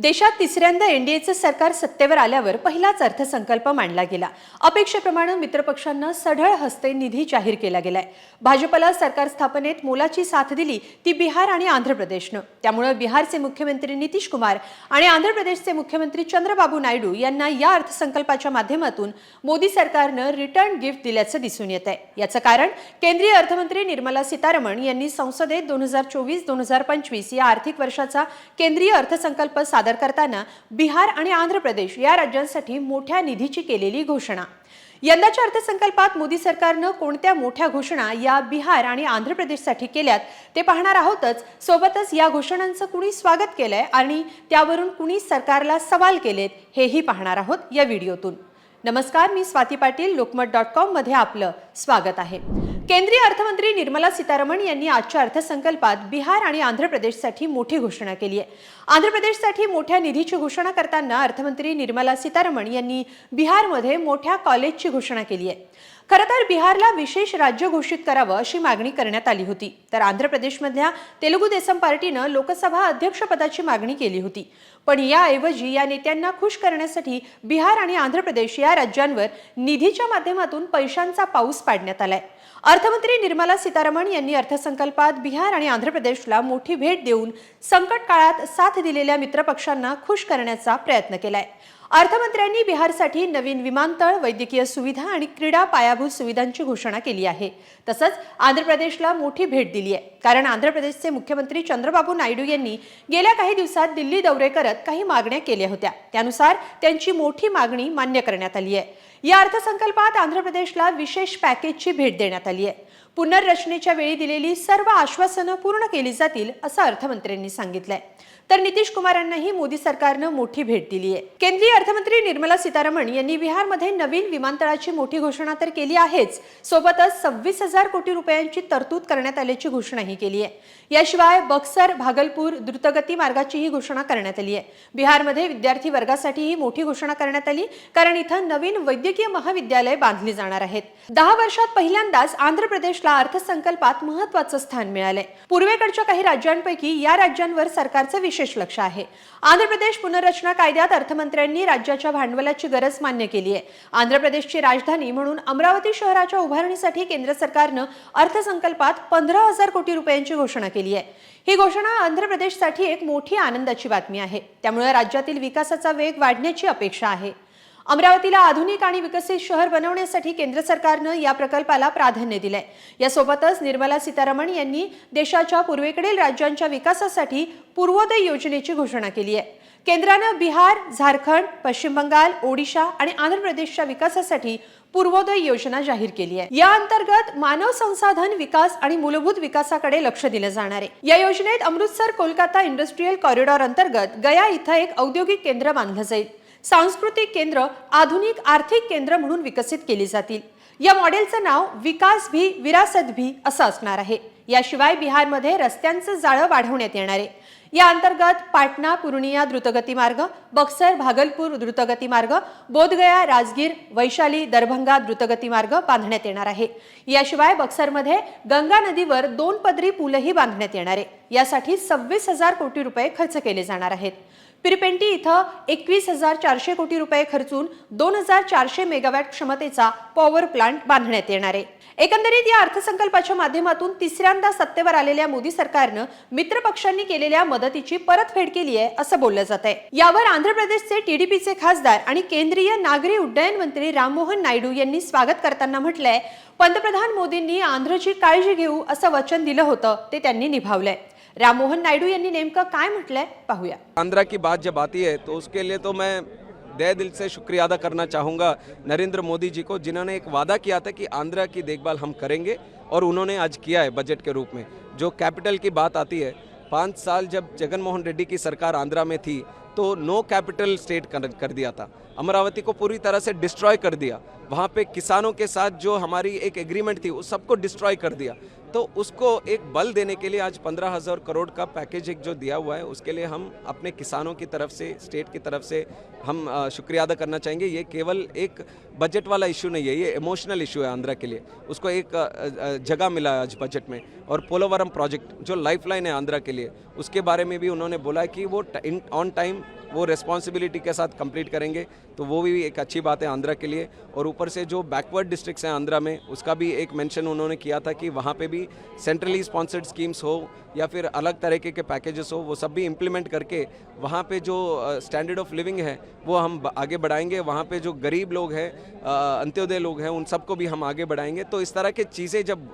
देशात तिसऱ्यांदा एनडीएचं सरकार सत्तेवर आल्यावर पहिलाच अर्थसंकल्प मांडला गेला. अपेक्षेप्रमाणे मित्रपक्षांना सढळ हस्ते निधी जाहीर केला गेलाय. भाजपला सरकार स्थापनेत मोलाची साथ दिली ती बिहार आणि आंध्र प्रदेशनं. त्यामुळे बिहारचे मुख्यमंत्री नितीश कुमार आणि आंध्र प्रदेशचे मुख्यमंत्री चंद्रबाबू नायडू यांना या अर्थसंकल्पाच्या माध्यमातून मोदी सरकारनं रिटर्न गिफ्ट दिल्याचं दिसून येत आहे याचं कारण केंद्रीय अर्थमंत्री निर्मला सीतारमण यांनी संसदेत दोन हजार चोवीस दोन हजार पंचवीस या आर्थिक वर्षाचा केंद्रीय अर्थसंकल्प सादर करताना बिहार आणि आंध्र प्रदेश या राज्यांसाठी मोठ्या निधीची केलेली घोषणा. यंदाच्या अर्थसंकल्पात मोदी सरकारनं कोणत्या मोठ्या घोषणा या बिहार आणि आंध्र प्रदेशसाठी केल्यात ते पाहणार आहोतच. सोबतच या घोषणांचं कुणी स्वागत केलंय आणि त्यावरून कुणी सरकारला सवाल केलेत हेही पाहणार आहोत या व्हिडिओतून. नमस्कार मी स्वाती पाटील लोकमत डॉट कॉममध्ये आपलं स्वागत आहे. केंद्रीय अर्थमंत्री निर्मला सीतारमण यांनी आजच्या अर्थसंकल्पात बिहार आणि आंध्र प्रदेशसाठी मोठी घोषणा केली आहे. आंध्र प्रदेशसाठी मोठ्या निधीची घोषणा करताना अर्थमंत्री निर्मला सीतारमण यांनी बिहारमध्ये मोठ्या कॉलेजची घोषणा केली आहे. खरं तर बिहारला विशेष राज्य घोषित करावं अशी मागणी करण्यात आली होती. तर आंध्र प्रदेशमधल्या तेलुगू देसम पार्टीनं लोकसभा अध्यक्षपदाची मागणी केली होती. पण याऐवजी या नेत्यांना खुश करण्यासाठी बिहार आणि आंध्र प्रदेश या राज्यांवर निधीच्या माध्यमातून पैशांचा पाऊस पाडण्यात आलाय. अर्थमंत्री निर्मला सीतारमण यांनी अर्थसंकल्पात बिहार आणि आंध्र प्रदेशला मोठी भेट देऊन संकट काळात साथ दिलेल्या मित्रपक्षांना खुश करण्याचा प्रयत्न केलाय. अर्थमंत्र्यांनी बिहारसाठी नवीन विमानतळ वैद्यकीय सुविधा आणि क्रीडा पायाभूत सुविधांची घोषणा केली आहे. तसंच आंध्र प्रदेशला मोठी भेट दिली आहे. कारण आंध्र प्रदेशचे मुख्यमंत्री चंद्रबाबू नायडू यांनी गेल्या काही दिवसात दिल्ली दौरे करत काही मागण्या केल्या होत्या. त्यानुसार त्यांची मोठी मागणी मान्य करण्यात आली आहे. या अर्थसंकल्पात आंध्र प्रदेशला विशेष पॅकेजची भेट देण्यात आली आहे. पुनर्रचनेच्या वेळी दिलेली सर्व आश्वासनं पूर्ण केली जातील असं अर्थमंत्र्यांनी सांगितलंय. तर नितीश कुमारांनाही मोदी सरकारनं मोठी भेट दिली आहे. केंद्रीय अर्थमंत्री निर्मला सीतारमण यांनी बिहारमध्ये नवीन विमानतळाची मोठी घोषणा तर केली आहेच. सोबतच सव्वीस हजार कोटी रुपयांची तरतूद करण्यात आल्याची घोषणाही केली आहे. याशिवाय बक्सर भागलपूर द्रुतगती मार्गाचीही घोषणा करण्यात आली आहे. बिहारमध्ये विद्यार्थी वर्गासाठीही मोठी घोषणा करण्यात आली कारण इथं नवीन वैद्यकीय महाविद्यालय बांधली जाणार आहेत. दहा वर्षात पहिल्यांदाच आंध्र प्रदेशला अर्थसंकल्पात महत्वाचं स्थान मिळालंय. पूर्वेकडच्या काही राज्यांपैकी या राज्यांवर सरकारचं विशेष लक्ष आहे. आंध्र प्रदेश पुनर्रचना कायद्यात अर्थमंत्र्यांनी राज्याच्या भांडवलाची गरज मान्य केली आहे. आंध्र प्रदेशची राजधानी म्हणून अमरावती शहराच्या उभारणीसाठी केंद्र सरकारनं अर्थसंकल्पात पंधरा हजार कोटी रुपयांची घोषणा केली आहे. ही घोषणा आंध्र प्रदेशसाठी एक मोठी आनंदाची बातमी आहे. त्यामुळे राज्यातील विकासाचा वेग वाढण्याची अपेक्षा आहे. अमरावतीला आधुनिक आणि विकसित शहर बनवण्यासाठी केंद्र सरकारनं या प्रकल्पाला प्राधान्य दिलंय. यासोबतच निर्मला सीतारमण यांनी देशाच्या पूर्वेकडील राज्यांच्या विकासासाठी पूर्वोदय योजनेची घोषणा केली आहे. केंद्रानं बिहार झारखंड पश्चिम बंगाल ओडिशा आणि आंध्र प्रदेशच्या विकासासाठी पूर्वोदय योजना जाहीर केली आहे. या अंतर्गत मानव संसाधन विकास आणि मूलभूत विकासाकडे लक्ष दिलं जाणार आहे. या योजनेत अमृतसर कोलकाता इंडस्ट्रीयल कॉरिडॉर अंतर्गत गया इथं एक औद्योगिक केंद्र बांधलं जाईल. सांस्कृतिक केंद्र आधुनिक आर्थिक केंद्र म्हणून विकसित केली जातील. या मॉडेलचं नाव विकास भी विरासत भी असं असणार आहे. याशिवाय बिहारमध्ये रस्त्यांचं जाळं वाढवण्यात येणार आहे. या अंतर्गत पाटणा पूर्णिया द्रुतगती मार्ग बक्सर भागलपूर द्रुतगती मार्ग बोधगया राजगीर वैशाली दरभंगा द्रुतगती मार्ग बांधण्यात येणार आहे. याशिवाय बक्सरमध्ये गंगा नदीवर दोन पदरी पूलही बांधण्यात येणार आहे. यासाठी सव्वीस हजार कोटी रुपये खर्च केले जाणार आहेत. पिरपेंटी इथं एकवीस हजार चारशे कोटी रुपये खर्चून दोन हजार चारशे मेगावॅट क्षमतेचा पॉवर प्लांट बांधण्यात येणार आहे. एकंदरीत या अर्थसंकल्पाच्या माध्यमातून तिसऱ्यांदा सत्तेवर आलेल्या मोदी सरकारनं मित्र पक्षांनी केलेल्या मदतीची परतफेड केली आहे असं बोललं जात आहे. यावर आंध्र प्रदेशचे टीडीपीचे खासदार आणि केंद्रीय नागरी उड्डयन मंत्री राममोहन नायडू यांनी स्वागत करताना म्हटलंय पंतप्रधान मोदींनी आंध्रची काळजी घेऊ असं वचन दिलं होतं ते त्यांनी निभावलंय. राममोहन नायडू यांनी नेमकं काय म्हटलंय? पाहूया. आंध्रा की बात जब आती है तो उसके लिए तो मैं दे दिल से शुक्रिया अदा करना चाहूँगा नरेंद्र मोदी जी को, जिन्होंने एक वादा किया था कि आंध्रा की देखभाल हम करेंगे और उन्होंने आज किया है बजट के रूप में। जो कैपिटल की बात आती है, पाँच साल जब जगन मोहन रेड्डी की सरकार आंध्रा में थी तो नो कैपिटल स्टेट कर दिया था। अमरावती को पूरी तरह से डिस्ट्रॉय कर दिया। वहाँ पे किसानों के साथ जो हमारी एक एग्रीमेंट थी उस सबको डिस्ट्रॉय कर दिया। तो उसको एक बल देने के लिए आज पंद्रह हज़ार करोड़ का पैकेज एक जो दिया हुआ है, उसके लिए हम अपने किसानों की तरफ़ से स्टेट की तरफ़ से हम शुक्रिया अदा करना चाहेंगे। ये केवल एक बजट वाला इशू नहीं है, ये इमोशनल इशू है आंध्रा के लिए। उसको एक जगह मिला है आज बजट में। और पोलोवरम प्रोजेक्ट जो लाइफ लाइन है आंध्रा के लिए, उसके बारे में भी उन्होंने बोला कि वो ऑन टाइम वो रिस्पॉन्सिबिलिटी के साथ कंप्लीट करेंगे तो वो भी एक अच्छी बात है आंध्रा के लिए। और ऊपर से जो बैकवर्ड डिस्ट्रिक्ट्स हैं आंध्रा में, उसका भी एक मेंशन उन्होंने किया था कि वहाँ पे भी सेंट्रली स्पॉन्सर्ड स्कीम्स हो, या फिर अलग तरीके के पैकेजेस हो, वो सब भी इम्प्लीमेंट करके वहाँ पे जो स्टैंडर्ड ऑफ़ लिविंग है, वो हम आगे बढ़ाएँगे। वहाँ पे जो गरीब लोग हैं अंत्योदय लोग हैं, उन सबको भी हम आगे बढ़ाएँगे। तो इस तरह की चीज़ें जब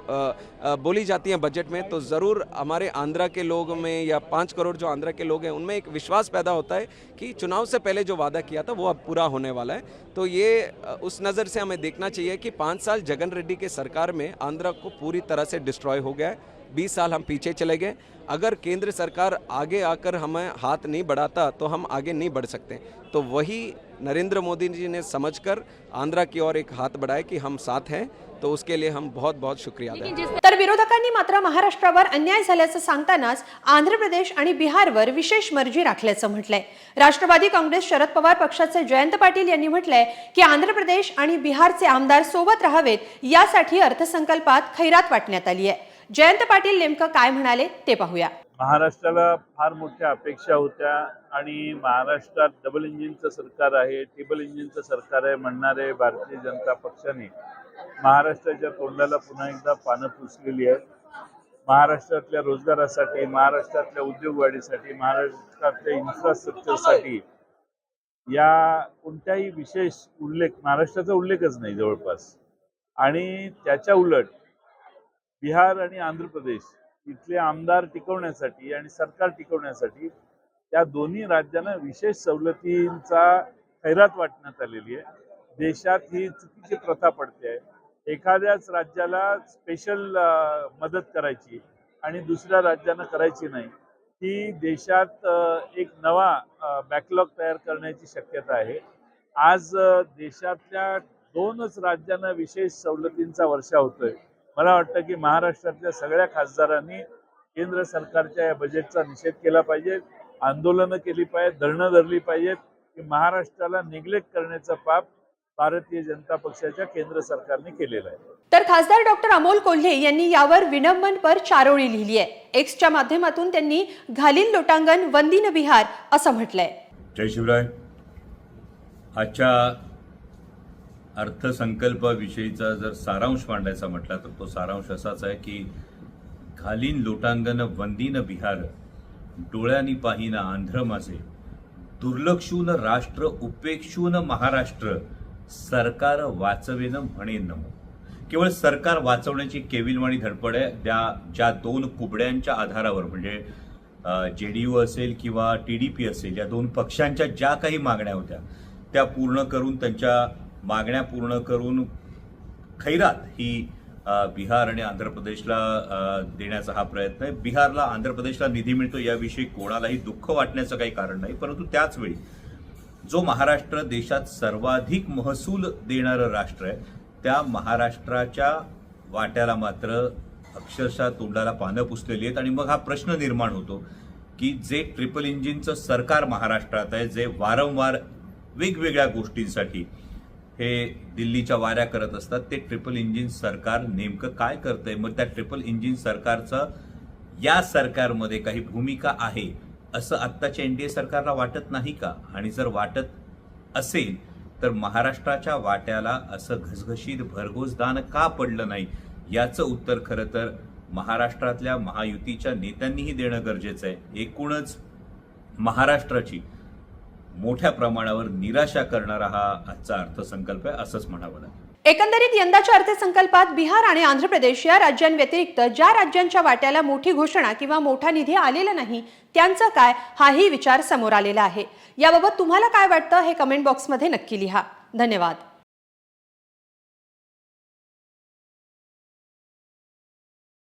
बोली जाती हैं बजट में तो ज़रूर हमारे आंध्रा के लोग में, या पाँच करोड़ जो आंध्रा के लोग हैं, उनमें एक विश्वास पैदा होता है कि चुनाव से पहले जो वादा किया था, वो अब पूरा होने वाला है। तो ये उस नज़र से हमें देखना चाहिए कि पाँच साल जगन रेड्डी के सरकार में आंध्रा को पूरी तरह से डिस्ट्रॉय हो गया है। बीस साल हम पीछे चले गए। अगर केंद्र सरकार आगे आकर हमें हाथ नहीं बढ़ाता तो हम आगे नहीं बढ़ सकते। तो वही नरेंद्र मोदी जी ने समझकर आंध्रा की ओर एक हाथ बढ़ाए कि हम साथ हैं। तो उसके लिए हम बहुत बहुत शुक्रिया अदा करते। तर विरोधकांनी मात्र महाराष्ट्रावर अन्याय झाल्याचं सांगतानाच आंध्र प्रदेश आणि बिहारवर विशेष मर्जी राखल्याचं म्हटलंय राष्ट्रवादी काँग्रेस शरद पवार पक्षाचे जयंत पाटील यांनी म्हटलंय की आंध्र प्रदेश आणि बिहारचे आमदार सोबत राहावेत यासाठी अर्थसंकल्पात खैरात वाटण्यात आली आहे जयंत पाटील नेमकं काय म्हणाले ते पाहूया महाराष्ट्राला फार मोठ्या अपेक्षा होत्या आणि महाराष्ट्रात डबल इंजिनचं सरकार आहे टेबल इंजिनचं सरकार आहे म्हणणारे भारतीय जनता पक्षाने महाराष्ट्राच्या तोंडाला पुन्हा एकदा पानं पुसलेली आहेत. महाराष्ट्रातल्या रोजगारासाठी महाराष्ट्रातल्या उद्योगवाढीसाठी महाराष्ट्रातल्या इन्फ्रास्ट्रक्चरसाठी या कोणत्याही विशेष उल्लेख महाराष्ट्राचा उल्लेखच नाही जवळपास. आणि त्याच्या उलट बिहार आणि आंध्र प्रदेश इथले आमदार टिकवण्यासाठी आणि सरकार टिकवण्यासाठी त्या दोन्ही राज्यांना विशेष सवलतींचा खैरात वाटण्यात आलेली आहे. देशात ही चुकीची प्रथा पडते आहे. एखाद्याच राज्याला स्पेशल मदत करायची आणि दुसऱ्या राज्यांना करायची नाही ही देशात एक नवा बॅकलॉग तयार करण्याची शक्यता आहे. आज देशातल्या दोनच राज्यांना विशेष सवलतींचा वर्षा होतोय. मला वाटतं की महाराष्ट्रातल्या सगळ्या खासदारांनी केंद्र सरकारच्या या बजेटचा निषेध केला पाहिजे आंदोलनं केली पाहिजेत धरणं धरली पाहिजेत की महाराष्ट्राला निग्लेक्ट करण्याचं पाप भारतीय जनता पक्षाच्या केंद्र सरकारने केलेलं आहे. तर खासदार डॉक्टर अमोल कोल्हे यांनी यावर विनंबनपर चारोळी लिहिली आहे. एक्सच्या माध्यमातून त्यांनी घालीन लोटांगण वंदिन बिहार असं म्हटलंय. जय शिवराय. आजच्या अर्थसंकल्पाविषयीचा जर सारांश मांडायचा म्हटला तर तो सारांश असाच आहे की घालीन लोटांगण वंदीन बिहार डोळ्यांनी पाहिना आंध्र माझे दुर्लक्षून राष्ट्र उपेक्षून महाराष्ट्र सरकार वाचवेनं म्हणे नमो केवळ सरकार वाचवण्याची केविलवाणी धडपड आहे. त्या ज्या दोन कुबड्यांच्या आधारावर म्हणजे जे डी यू असेल किंवा टी डी पी असेल या दोन पक्षांच्या ज्या काही मागण्या होत्या त्या पूर्ण करून त्यांच्या मागण्या पूर्ण करून खैरात ही बिहार आणि आंध्र प्रदेशला देण्याचा हा प्रयत्न आहे. बिहारला आंध्र प्रदेशला निधी मिळतो याविषयी कोणालाही दुःख वाटण्याचं काही कारण नाही परंतु त्याच वेळी जो महाराष्ट्र देशात सर्वाधिक महसूल देणारं राष्ट्र आहे त्या महाराष्ट्राच्या वाट्याला मात्र अक्षरशः तोंडाला पानं पुसलेली आहेत. आणि मग हा प्रश्न निर्माण होतो की जे ट्रिपल इंजिनचं सरकार महाराष्ट्रात आहे जे वारंवार वेगवेगळ्या गोष्टींसाठी हे दिल्लीच्या वाऱ्या करत असतात ते ट्रिपल इंजिन सरकार नेमकं काय करतंय? मग त्या ट्रिपल इंजिन सरकारचं या सरकारमध्ये काही भूमिका आहे असं आत्ताच्या एनडीए सरकारला वाटत नाही का? आणि जर वाटत असेल तर महाराष्ट्राच्या वाट्याला असं घसघशीत भरघोस दान का पडलं नाही? याचं उत्तर खरं तर महाराष्ट्रातल्या महायुतीच्या नेत्यांनीही देणं गरजेचं आहे. एकूणच महाराष्ट्राची मोठ्या प्रमाणावर निराशा करणारा हा आजचा अर्थसंकल्प आहे असंच म्हणावं लागेल. एकंदरीत यंदाच्या अर्थसंकल्पात बिहार आणि आंध्र प्रदेश या राज्यांव्यतिरिक्त ज्या राज्यांच्या वाट्याला मोठी घोषणा किंवा मोठा निधी आलेला नाही त्यांचा काय हाही विचार समोर आलेला आहे. याबाबत तुम्हाला काय वाटतं हे कमेंट बॉक्समध्ये नक्की लिहा. धन्यवाद.